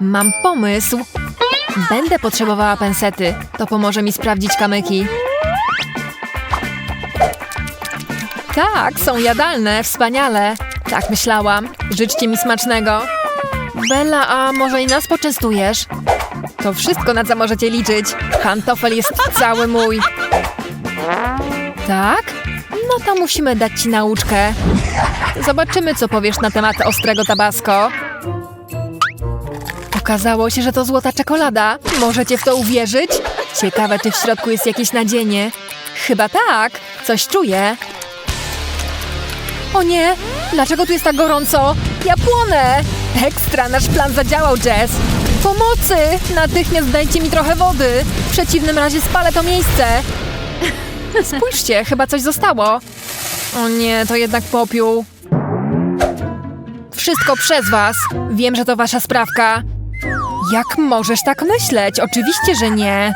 Mam pomysł. Będę potrzebowała pensety. To pomoże mi sprawdzić kamyki. Tak, są jadalne, wspaniale. Tak myślałam. Życzcie mi smacznego. Bella, a może i nas poczęstujesz? To wszystko, na co możecie liczyć. Pantofel jest cały mój. Tak? No to musimy dać ci nauczkę. Zobaczymy, co powiesz na temat ostrego tabasco. Okazało się, że to złota czekolada. Możecie w to uwierzyć? Ciekawe, czy w środku jest jakieś nadzienie. Chyba tak. Coś czuję. O nie! Dlaczego tu jest tak gorąco? Ja płonę! Ekstra, nasz plan zadziałał, Jess! Pomocy! Natychmiast dajcie mi trochę wody! W przeciwnym razie spalę to miejsce! Spójrzcie, chyba coś zostało. O nie, to jednak popiół. Wszystko przez was. Wiem, że to wasza sprawka. Jak możesz tak myśleć? Oczywiście, że nie.